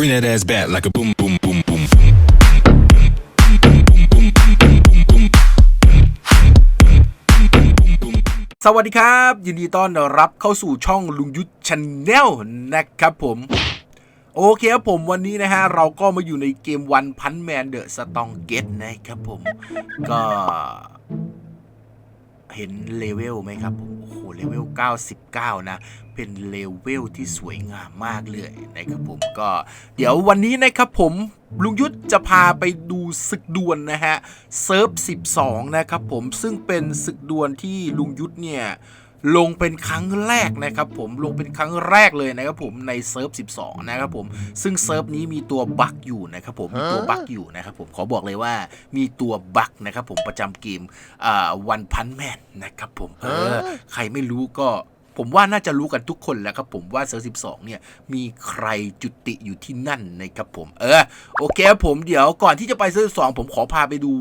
Bring that ass back like a boom, boom, boom, boom, boom. สวัสดีครับ ยินดีต้อนรับเข้าสู่ช่องลุงยุทธชาแนลนะครับผม โอเคครับผมวันนี้นะฮะ เราก็มาอยู่ในเกมวันพันแมนเดอะสตองเกตนะครับผม ก็ เห็นเลเวลไหมครับผมโอ้โหเลเวล 99 นะ เป็นเลเวลที่สวยงามมากเลยนะครับผมก็เดี๋ยววันนี้นะครับผมลุงยุทธจะพาไปดูศึกดวลนะฮะเซิร์ฟ 12 นะครับผมซึ่งเป็นศึกดวลที่ลุงยุทธเนี่ย ลงเป็นครั้งแรกนะครับผมลงเป็นครั้งแรกเลยนะครับผมในเซิร์ฟ 12 นะครับผมซึ่งเซิร์ฟนี้มีตัวบั๊กอยู่นะครับผมมีตัวบั๊กอยู่นะครับผมขอบอกเลยว่ามีตัวบั๊กนะครับผมประจำเกมวันพันแมนนะครับผมเออใครไม่รู้ก็ ผมว่าน่าจะรู้กันทุกคนแล้วครับผมว่าเซิร์ฟ12เนี่ยมีใครจุติอยู่ที่นั่นนะครับผม เออโอเคครับผมเดี๋ยวก่อนที่จะไปเซิร์ฟ2ผมขอพาไปดู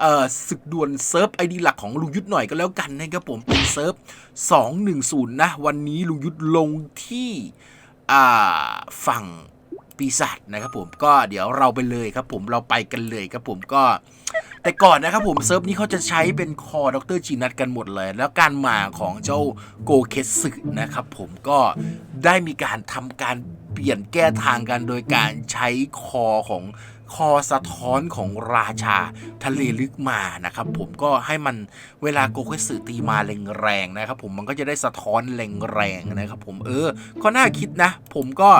เอ่อศึกดวลเซิร์ฟไอดีหลักของลุงยุทธหน่อยก็แล้วกันนะครับผมเป็นเซิร์ฟ210นะวันนี้ลุงยุทธลงที่อ่าฝั่ง ปีศาจนะครับผมก็เดี๋ยวเราไปเลยครับผมเราไปกันเลยครับผมก็ แต่ก่อนนะครับผมเซิร์ฟนี้เขาจะใช้เป็นคอดรจีนัทกันหมดเลย แล้วการมาของเจ้าโกเคสึนะครับผมก็ได้มีการทำการเปลี่ยนแก้ทางกันโดยการใช้คอของคอสะท้อนของราชาทะเลลึกมานะครับผมก็ให้มันเวลาโกเคสึตีมาแรงๆนะครับผมมันก็จะได้สะท้อนแรงๆนะครับผมเออก็น่าคิดนะ ผมก็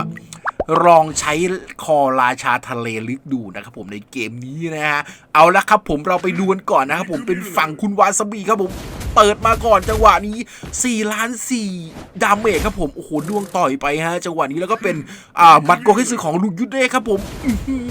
ลองใช้คอราชาทะเลลึกดูนะครับผมในเกมนี้นะฮะเอาละครับผมเราไปดูกันก่อนนะครับผมเป็นฝั่งคุณวาซาบิครับผมเปิดมาก่อนจังหวะนี้4ล้าน4ดาเมจครับผมโอ้โหดวงต่อยไปฮะจังหวะนี้แล้วก็เป็นอ่ามัดโกเฮซึของลุยุทธเด้ครับผม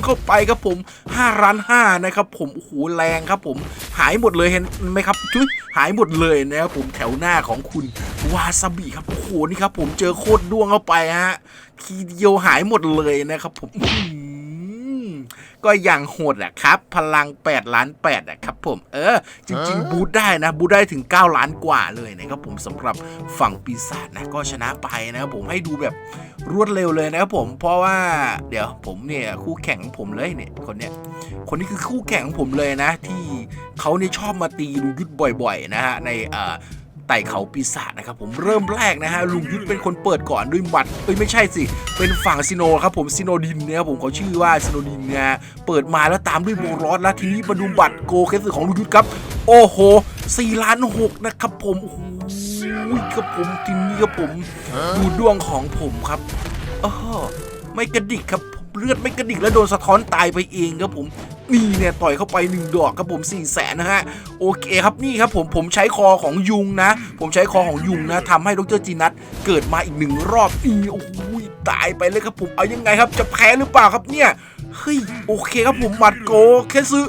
เข้าไปครับผม5ล้าน5นะครับผมโอ้โหแรงครับผมหายหมดเลยเห็นไหมครับจุ๊ยหายหมดเลยนะครับผมแถวหน้าของคุณ วาซาบิครับโอ้โหนี่ครับ ผมเจอโคตรดวงเข้าไปฮะทีเดียวหายหมดเลยนะครับ ผมอื้อหือก็อย่างโหดแหละครับ พลัง 8 ล้าน8อะครับผมเออ จริง ๆ บูทได้นะ บูทได้ถึง 9 ล้านกว่าเลยนะครับผมสำหรับฝั่งปีศาจนะ ก็ชนะไปนะครับผมให้ดูแบบรวดเร็วเลยนะครับผมเพราะว่าเดี๋ยวผมเนี่ยคู่แข่งของผมเลยเนี่ยคนเนี้ยคนนี้คือคู่แข่งของผมเลยนะ ที่เขาเนี่ยชอบมาตีลุงยุทธบ่อย ๆ นะฮะในเอ่อ ไต่เขาปีศาจนะครับผมเริ่มแรกนะฮะลุงยุทธเป็นคนเปิดก่อนด้วยหมัดเอ้ยไม่ใช่สิ เป็นฝั่งซิโนครับผมซิโนดินเนี่ยผมเขาชื่อว่าซิโนดินเนะเปิดมาแล้วตามด้วยโบรอสแล้วทีนี้มาดูบัตรโกเคสของลุงยุทธครับ โอ้โห4ล้าน6นะครับผมโอ้โหครับผมทีนี้ครับผมดูดวงของผมครับเออไม่กระดิกครับเลือดไม่กระดิกแล้วโดนสะท้อนตายไปเองครับผม นี่เนี่ยต่อยเข้าไปหนึ่งดอกครับผม4ี่แสนนะฮะโอเคครับนี่ครับผมผมใช้คอของยุงนะ ผมใช้คอของยุงนะทำให้ดรจีนัทเกิดมาอีกหนึ่งรอบนี่โอ้โหตายไปเลยครับผมเอายังไงครับ จะแพ้หรือเปล่าครับเนี่ยเฮ้ยโอเคครับผมหมัดโกแค่ซื้อ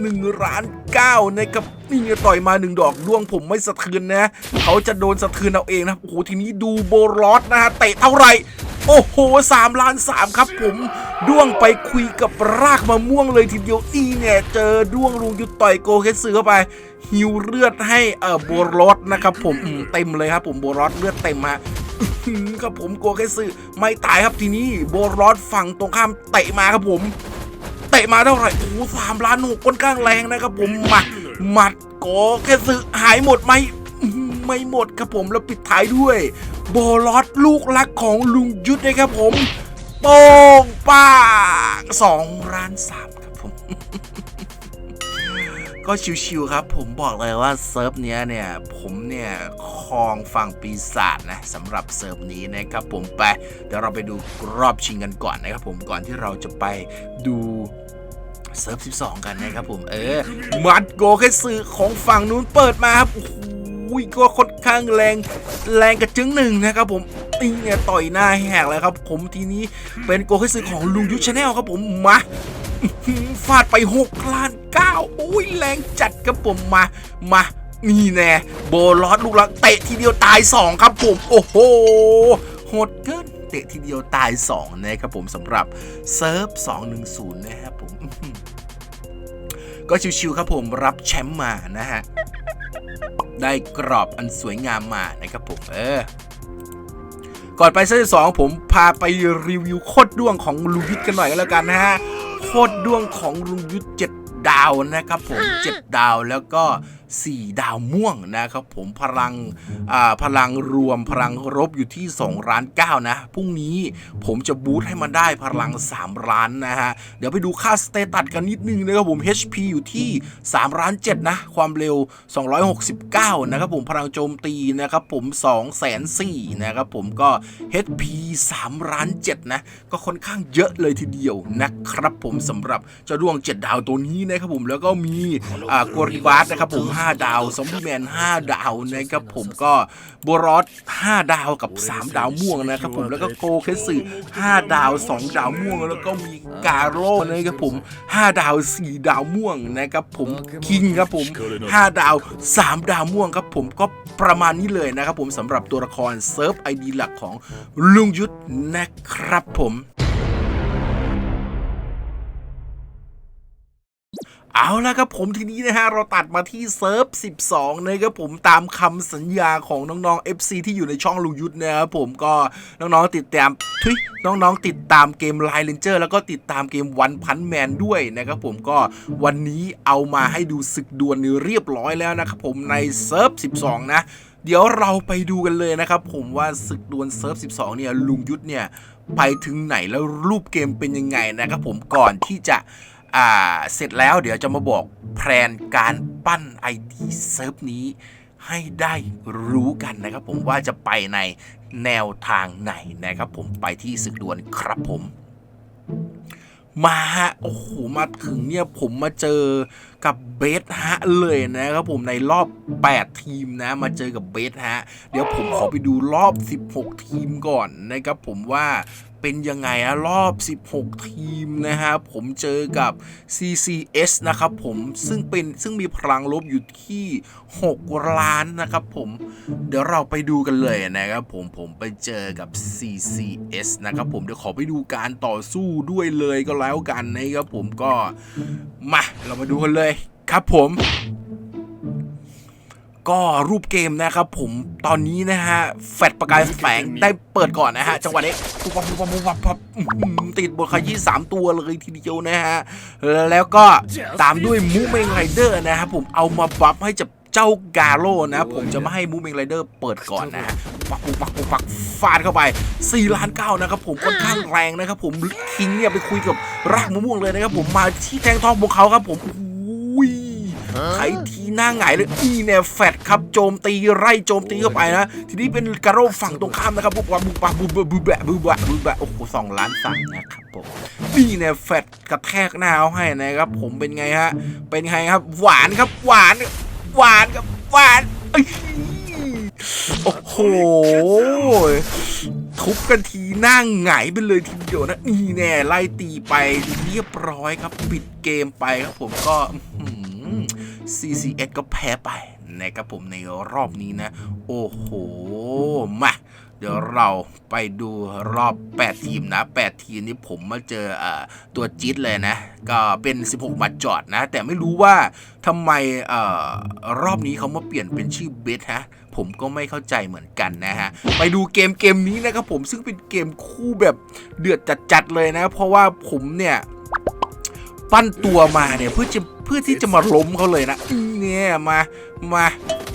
หนึ่งล้านเก้านะครับนี่ต่อยมาหนึ่งดอกดวงผมไม่สะเทือนนะ เขาจะโดนสะเทือนเอาเองนะโอ้โหทีนี้ดูโบรอสนะฮะเตะเท่าไหร่ โอ้โหสามล้านสามครับผมด้วงไปคุยกับรากมะม่วงเลยทีเดียวนี่เนี่ยเจอด้วงลุงยุดต่อยโกเคสซือเข้าไปฮิวเลือดให้เออโบรอสนะครับผมเต็มเลยครับผมโบรอสเลือดเต็มฮะครับผมโกเคสซือไม่ตายครับทีนี้โบรอสฝั่งตรงข้ามเตะมาครับผมเตะมาเท่าไหร่โอ้สามล้านหกค่อนข้างแรงนะครับผมมาหมัดโกแค่ซื้อหายหมดไหม ไม่หมดครับผมแล้วปิดท้ายด้วยโบลอสลูกรักของลุงยุทธนะครับผมโป้งป้างสองล้านสามครับผมก็ชิวๆครับผมบอกเลยว่าเซิร์ฟเนี้ยเนี่ยผมเนี่ยครองฝั่งปีศาจนะสำหรับเซิร์ฟนี้นะครับผมไปเดี๋ยวเราไปดูรอบชิงกันก่อนนะครับผมก่อนที่เราจะไปดูเซิร์ฟ 12 กันนะครับผม เออ มัดโกแค่สื่อของฝั่งนู้นเปิดมาครับโอ้โห้ยก็ค่อนข้างแรงแรงกระจึงหนึ่งนะครับผมนี่เนี่ยต่อยหน้าแหกเลยครับ ผมทีนี้เป็นโกค่สื่อของลุงยุทธชาแนลครับผมมาฟาดไป6ล้าน9โอ้ยแรงจัดครับผมมา มานี่แน่โบลอสลูกหลักเตะทีเดียวตาย2ครับผมโอ้โหโหดเกินเตะทีเดียวตาย2นะครับผมสำหรับเซิร์ฟ210นะครับผมก็ชิวๆครับผมรับแชมป์มานะฮะ ได้กรอบอันสวยงามมานะครับผมเออก่อนไปเซตสองผมพาไปรีวิวโคตรด้วงของลุงยุทธกันหน่อยก็แล้วกันนะฮะโคตรด้วงของลุงยุทธเจ็ดดาวนะครับผมเจ็ดดาวแล้วก็4 ดาวม่วงนะครับผมพลังพลังรวมพลังรบอยู่ที่2ล้าน9นะพรุ่งนี้ผมจะบูทให้มันได้พลัง 3 ล้านนะฮะ เดี๋ยวไปดูค่าสเตตัสกันนิดนึงนะครับผม HP อยู่ที่3ล้าน7นะความเร็ว 269 นะครับผมพลังโจมตีนะครับผม2แสน4นะครับผมก็ HP 3ล้าน7นะก็ค่อนข้างเยอะเลยทีเดียวนะครับผมสำหรับเจ้าดวง 7 ดาวตัวนี้นะครับผมแล้วก็มีอ่ากริบาสนะครับผม5 ดาว ซอมบี้แมน 5 ดาวนะครับผมก็บรอส5ดาวกับ 3 ดาวม่วงนะครับผมแล้วก็โกเคสึ5ดาว 2 ดาวม่วง แล้วก็มีกาโร่นะครับผม 5 ดาว 4 ดาวม่วงนะครับผมคิงครับผม 5 ดาว 3 ดาวม่วงครับผมก็ประมาณนี้เลยนะครับผมสำหรับตัวละครเซิร์ฟไอดีหลักของลุงยุทธนะครับผม เอาละครับผมทีนี้นะฮะเราตัดมาที่เซิร์ฟ 12 นะครับผมตามคำสัญญาของน้องๆ FC ที่อยู่ในช่องลุงยุทธนะครับผมก็น้องๆติดตามทุยน้องๆติดตามเกมไลน์เลนเจอร์แล้วก็ติดตามเกมวันพันแมนด้วยนะครับผมก็วันนี้เอามาให้ดูศึกดวลเรียบร้อยแล้วนะครับผมในเซิร์ฟ 12 นะ เดี๋ยวเราไปดูกันเลยนะครับผมว่าศึกดวลเซิร์ฟ 12 เนี่ยลุงยุทธเนี่ยไปถึงไหนแล้วรูปเกมเป็นยังไงนะครับผมก่อนที่จะ อ่าเสร็จแล้วเดี๋ยวจะมาบอกแพลนการปั้น ID เซิร์ฟนี้ให้ได้รู้กันนะครับผมว่าจะไปในแนวทางไหนนะครับผมไปที่ศึกดวลครับผม มาฮะโอ้โหมาถึงเนี่ยผมมาเจอกับเบสฮะเลยนะครับผมในรอบ 8 ทีมนะ มาเจอกับเบสฮะ เดี๋ยวผมขอไปดูรอบ 16 ทีมก่อนนะครับผมว่า เป็นยังไงอะรอบ 16 ทีมนะฮะผมเจอกับ CCS นะครับผมซึ่งเป็นซึ่งมีพลังลบอยู่ที่ 6 ล้านนะครับผมเดี๋ยวเราไปดูกันเลยนะครับผมผมไปเจอกับ CCS นะครับผมเดี๋ยวขอไปดูการต่อสู้ด้วยเลยก็แล้วกันนะครับผมก็มาเรามาดูกันเลยครับผม ก็รูปเกมนะครับผมตอนนี้นะฮะแฟดประกายแฝงได้เปิดก่อนนะฮะจังหวะนี้ปุ๊บปั๊บปุ๊บปั๊บปุ๊บปั๊บติดบทขยี้สามตัวเลยทีเดียวนะฮะแล้วก็ตามด้วยมูเมงไรเดอร์นะครับผมเอามาบัฟให้จับเจ้ากาโร่นะผมจะไม่ให้มูเมงไรเดอร์เปิดก่อนนะฮะปักปุ๊บปักปุ๊บปักฟาดเข้าไป4ล้านเก้านะครับผมค่อนข้างแรงนะครับผมคิงเนี่ยไปคุยกับรากมะม่วงเลยนะครับผมมาที่แทงทองพวกเขาครับผมอุ้ย ไถทีหน้าหงายเลยอีเนี่ยแฟดครับโจมตีไร่โจมตีเข้าไปนะ ทีนี้เป็นการโร่ฝั่งตรงข้ามนะครับบุบวับบุบบบุบบุบแบะบุบแบะบุบแบะโอ้โหสองล้านสั่งนะครับผมนี่เนี่ยแฟดกระแทกหน้าเอาให้นะครับ ผมเป็นไงฮะ เป็นไงครับ หวานครับหวาน หวานครับหวานโอ้โหทุบกันทีหน้าหงายไปเลยทีเดียวนะนี่แน่ไล่ตีไปเรียบร้อยครับ ปิดเกมไปครับผมก็ CCS ก็แพ้ไปนะครับผมในรอบนี้นะ โอ้โห มาเดี๋ยวเราไปดูรอบ 8 ทีมนะ 8 ทีมนี้ผมมาเจออตัวจิ๊ดเลยนะ ก็เป็น 16หมัดจอดนะ แต่ไม่รู้ว่าทำไมอรอบนี้เขามาเปลี่ยนเป็นชื่อเบสฮะ ผมก็ไม่เข้าใจเหมือนกันนะฮะ ไปดูเกมเกมนี้นะครับผมซึ่งเป็นเกมคู่แบบเดือดจัดๆเลยนะ เพราะว่าผมเนี่ย ปั้นตัวมาเนี่ยเพื่อจะเพื่อที่จะมาล้มเขาเลยนะเนี่ยมามา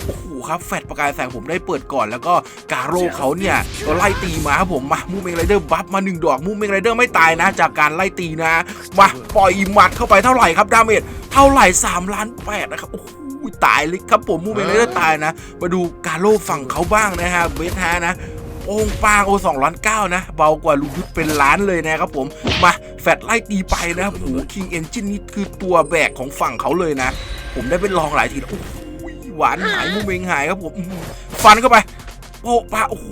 โอ้โหครับแฟดประกายแสงผมได้เปิดก่อนแล้วก็กาโร่เขาเนี่ยก็ไล่ตีมาครับผมมามูเมงไรเดอร์บัฟมาหนึ่งดอกมูเมงไรเดอร์ไม่ตายนะ จากการไล่ตีนะ มาปล่อยหมัดเข้าไปเท่าไหร่ครับดาเมจเท่าไหร่3ล้านแปดนะครับโอ้โหตายเลยครับผมมูเมงไรเดอร์ตายนะ มาดูกาโร่ฝั่งเขาบ้างนะฮะเบสฮานะ งปางโอสองล้านเก้านะ เบากว่าลูกยุทธเป็นล้านเลยนะครับผมมาแฟดไล่ตีไปนะครับโอ้คิงเอนจินนี่คือตัวแบกของฝั่งเขาเลยนะ ผมได้ไปลองหลายทีแล้วโอ้หวานหายมุมเมงหายครับผมฟันเข้าไปโป๊ะปะโอ้โห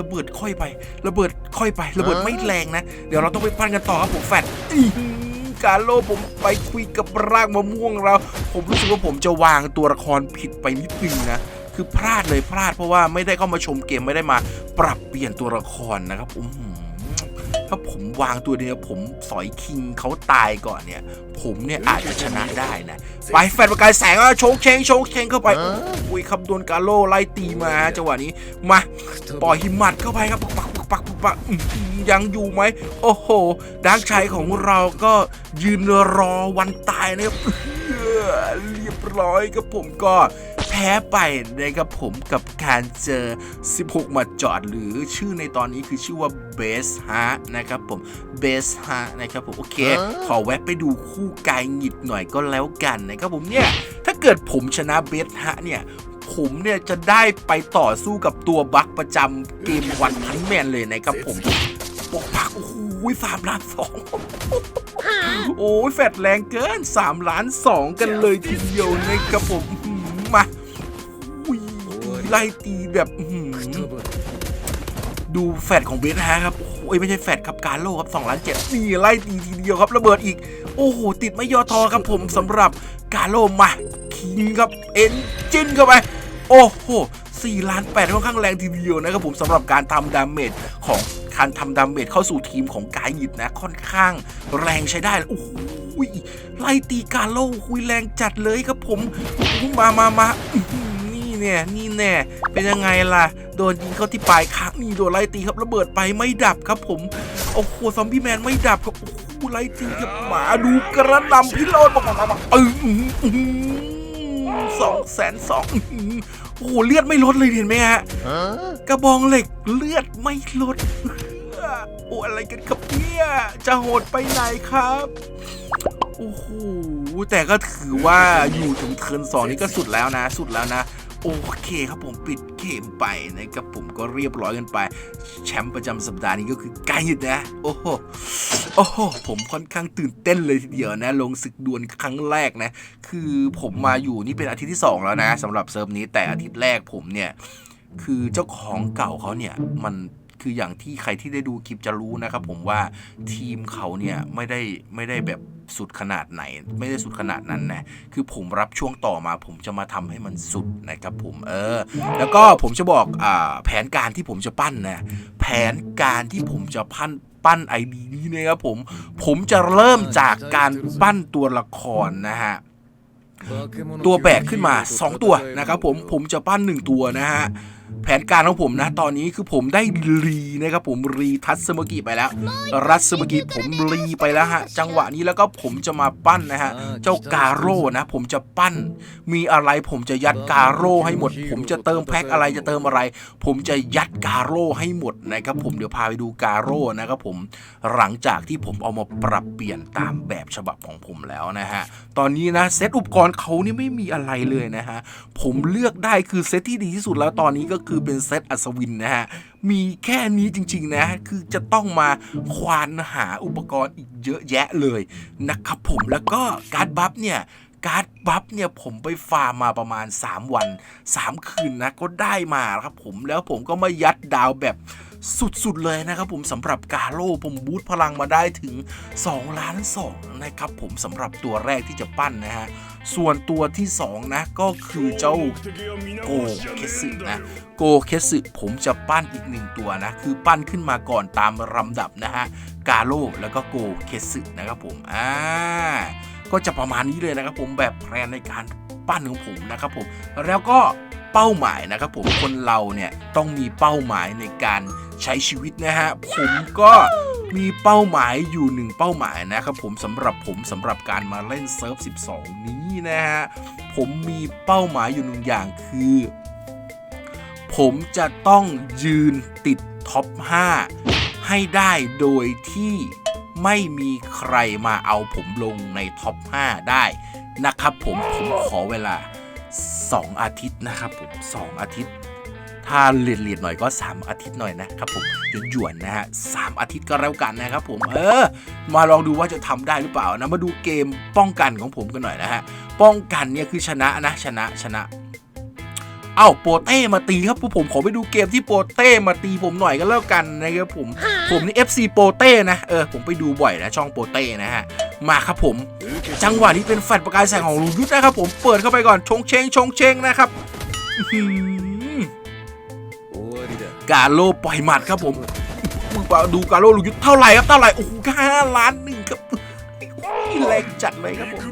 ระเบิดค่อยไป ระเบิดค่อยไประเบิดไม่แรงนะ เดี๋ยวเราต้องไปปั้นกันต่อครับผมแฟดการโลผมไปคุยกับรากมะม่วงเรา ผมรู้สึกว่าผมจะวางตัวละครผิดไปนิดนึงนะ คือพลาดเลยพลาดเพราะว่าไม่ได้เข้ามาชมเกมไม่ได้มา ปรับเปลี่ยนตัวละครนะครับอื้อหือถ้าผมวางตัวเดียวผมสอยคิงเขาตายก่อนเนี่ย ผมเนี่ยอาจจะชนะได้นะ ไปแฟนประกายแสงอะโชกเชงโชกเชงเข้าไปโอ้ยครับโดนกาโลไล่ตีมาจังหวะนี้มาปล่อยหิมะเข้าไปครับปักปักปักปุ๊บปักอื้อหือยังอยู่ไหมโอ้โหดักชัยของเราก็ยืนรอวันตายนะครับเอื้อเรียบร้อยครับผมก็แพ้ไปนะครับผมกับการเจอ 16 หมาจอดหรือชื่อในตอนนี้คือชื่อว่าเบสฮะนะครับผมเบสฮะนะครับผมโอเค ขอแวะไปดูคู่กายหงิดหน่อยก็แล้วกันนะครับผมเนี่ย ถ้าเกิดผมชนะเบสฮะเนี่ยผมเนี่ยจะได้ไปต่อสู้กับตัวบัคประจำเกมวันพันแมนเลยนะครับผมปกปักโอ้โหสามล้านสองโอ้ยแฟดแรงเกินสามล้านสองกันเลยทีเดียวนะครับผมอื้อหือมาอุ้ย ไล่ตีแบบอื้อหือดูแฟดของเบสฮะครับ โอ้ยไม่ใช่แฟดครับการโลครับ2ล้านเจ็ดนี่ไล่ตีทีเดียวครับระเบิดอีก โอ้โห ติดไม่ย่อทอครับผมสำหรับการโลมาคิงครับเอ็นจินเข้าไป โอ้โห4ล้าน8ค่อนข้างแรงทีเดียวนะครับผมสำหรับการทำดาเมจของการทำดาเมจเข้าสู่ทีมของกายหยิดนะ ค่อนข้างแรงใช้ได้โอ้โหไล่ตีการโลคุยแรงจัดเลยครับผมอู้มามามาอื้อหือนี่ เนี่ยนี่แน่เป็นยังไงล่ะ โดนยิงเข้าที่ปลายคางนี่โดนไล่ตีครับระเบิดไปไม่ดับครับผมโอ้โหซอมบี้แมนไม่ดับครับโอ้โหไล่ตีกับหมาดูกระนำพิโรธบอกบอกบอกเออสองแสนสองโอ้โหเลือดไม่ลดเลยเห็นไหมฮะกระบองเหล็กเลือดไม่ลดโอ้อะไรกันครับเนี่ยจะโหดไปไหนครับโอ้โหแต่ก็ถือว่าอยู่ถึงเทินสองนี่ก็สุดแล้วนะ สุดแล้วนะ โอเคครับผมปิดเกมไปนะครับผมก็เรียบร้อยกันไป แชมป์ประจำสัปดาห์นี้ก็คือไกด์นะ โอ้โหโอ้โหผมค่อนข้างตื่นเต้นเลยทีเดียวนะ ลงศึกดวลครั้งแรกนะ คือผมมาอยู่นี่เป็นอาทิตย์ที่ 2 แล้วนะสำหรับเซิร์ฟนี้แต่อาทิตย์แรกผมเนี่ย คือเจ้าของเก่าเขาเนี่ยมัน คืออย่างที่ใครที่ได้ดูคลิปจะรู้นะครับผมว่าทีมเขาเนี่ยไม่ได้ไม่ได้แบบสุดขนาดไหน ไม่ได้สุดขนาดนั้นนะคือผมรับช่วงต่อมาผมจะมาทำให้มันสุดนะครับผมเออ แล้วก็ผมจะบอกอ่าแผนการที่ผมจะปั้นนะแผนการที่ผมจะพั้นปั้นไอดีนี้นะครับผม ผมจะเริ่มจากการปั้นตัวละครนะฮะตัวแบกขึ้นมา 2 ตัวนะครับผมผมจะปั้น 1 ตัวนะฮะ แผนการของผมนะ ตอนนี้คือผมได้รีนะครับผมรีทัศมกิไปแล้ว รัศมกิผมรีไปแล้วฮะ จังหวะนี้แล้วก็ผมจะมาปั้นนะฮะ เจ้าการโร่นะ ผมจะปั้น มีอะไรผมจะยัดการโร่ให้หมด ผมจะเติมแพ็คอะไรจะเติมอะไร ผมจะยัดการโร่ให้หมดนะครับผมเดี๋ยวพาไปดูการโร่นะครับผมหลังจากที่ผมเอามาปรับเปลี่ยนตามแบบฉบับของผมแล้วนะฮะตอนนี้นะเซตอุปกรณ์เขานี่ไม่มีอะไรเลยนะฮะผมเลือกได้คือเซตที่ดีที่สุดแล้วตอนนี้ก็คือเป็นเซตอัศวินนะฮะ มีแค่นี้จริงๆนะ คือจะต้องมาควานหาอุปกรณ์อีกเยอะแยะเลยนะครับผมแล้วก็การบัฟเนี่ยการ์ดบัฟเนี่ยผมไปฟาร์มมาประมาณ 3 วัน 3 คืนนะก็ได้มาครับผมแล้วผมก็มายัดดาวแบบ สุดๆเลยนะครับผมสำหรับกาโลผมบูทพลังมาได้ถึง 2 ล้าน2นะครับผมสำหรับตัวแรกที่จะปั้นนะฮะส่วนตัวที่ 2 นะ ก็คือเจ้าโกเคสึนะโกเคสึผมจะปั้นอีกหนึ่งตัวนะ คือปั้นขึ้นมาก่อนตามลำดับนะฮะกาโลแล้วก็โกเคสึนะครับผมอ่าก็จะประมาณนี้เลยนะครับผมแบบแพลนในการปั้นของผมนะครับผมแล้วก็ เป้าหมายนะครับผมคนเราเนี่ยต้องมีเป้าหมายในการใช้ชีวิตนะฮะผมก็มีเป้าหมายอยู่หนึ่งเป้าหมายนะครับผมสำหรับผมสำหรับการมาเล่นเซิร์ฟ 12 นี้นะฮะผมมีเป้าหมายอยู่หนึ่งอย่างคือ ผมจะต้องยืนติดท็อป 5 ให้ได้โดยที่ไม่มีใครมาเอาผมลงในท็อป 5 ได้นะครับผมผมขอเวลา 2 อาทิตย์นะครับผม 2 อาทิตย์ ถ้าเรียนๆหน่อยก็ 3 อาทิตย์หน่อยนะครับผมหยวนๆนะฮะสามอาทิตย์ก็แล้วกันนะครับผม เออ มาลองดูว่าจะทำได้หรือเปล่านะ มาดูเกมป้องกันของผมกันหน่อยนะฮะ ป้องกันเนี่ยคือชนะนะชนะชนะเอ้าโปเต้มาตีครับผมขอไปดูเกมที่โปเต้มาตีผมหน่อยก็แล้วกันนะครับผม ผมนี่ FC โปเต้นะ เออผมไปดูบ่อยนะช่องโปเต้นะฮะ มาครับผม จังหวะนี้เป็นแฟลชประกายแสงของลุงยุทธนะครับผมเปิดเข้าไปก่อนชงเชงชงเชงนะครับอื้อหือกาโลปล่อยหมัดครับผมดูกาโลลุงยุทธเท่าไหร่ครับเท่าไหร่โอ้โหห้าล้านหนึ่งครับแรงจัดเลยครับผม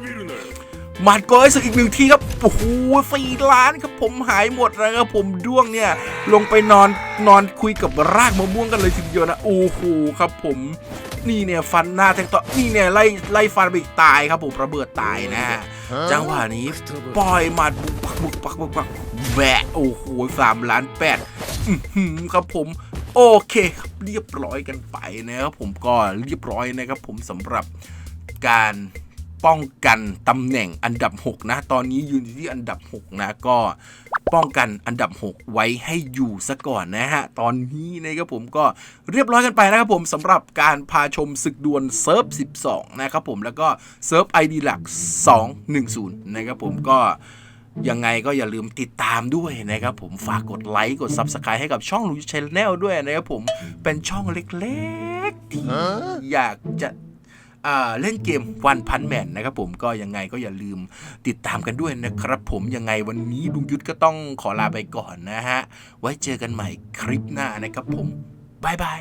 หมัดกอยสึกอีกหนึ่งทีครับโอ้โหสี่ล้านครับผมหายหมดนะครับผมด้วงเนี่ย ลงไปนอนนอนคุยกับรากมะม่วงกันเลยทีเดียวนะโอ้โหครับผม นี่เนี่ยฟันหน้าแทงต่อนี่เนี่ยไล่ไล่ฟันไปอีกตายครับผมระเบิดตายนะฮะจังหวะนี้ปล่อยหมัดบุกปักบุกปักบุกปักแบะโอ้โหสามล้านแปดอื้อหือครับผมโอเคครับเรียบร้อยกันไปนะครับผมก็เรียบร้อยนะครับผมสำหรับการ ป้องกันตำแหน่งอันดับ 6 นะ ตอนนี้ยืนอยู่ที่อันดับ 6 นะ ก็ป้องกันอันดับ 6 ไว้ให้อยู่ซะก่อนนะฮะ ตอนนี้นะครับผมก็เรียบร้อยกันไปนะครับผมสำหรับการพาชมศึกดวลเซิร์ฟ 12 นะครับผมแล้วก็เซิร์ฟ ID หลัก 210 นะครับผมก็ยังไงก็อย่าลืมติดตามด้วยนะครับผมฝากกดไลค์กด Subscribe ให้กับช่องลูชแนลด้วยนะครับผมเป็นช่องเล็กๆที่อยากจะ เล่นเกมวันพันแมนนะครับผมก็ยังไงก็อย่าลืมติดตามกันด้วยนะครับผมยังไงวันนี้ลุงยุทธก็ต้องขอลาไปก่อนนะฮะ ไว้เจอกันใหม่คลิปหน้านะครับผมบายบาย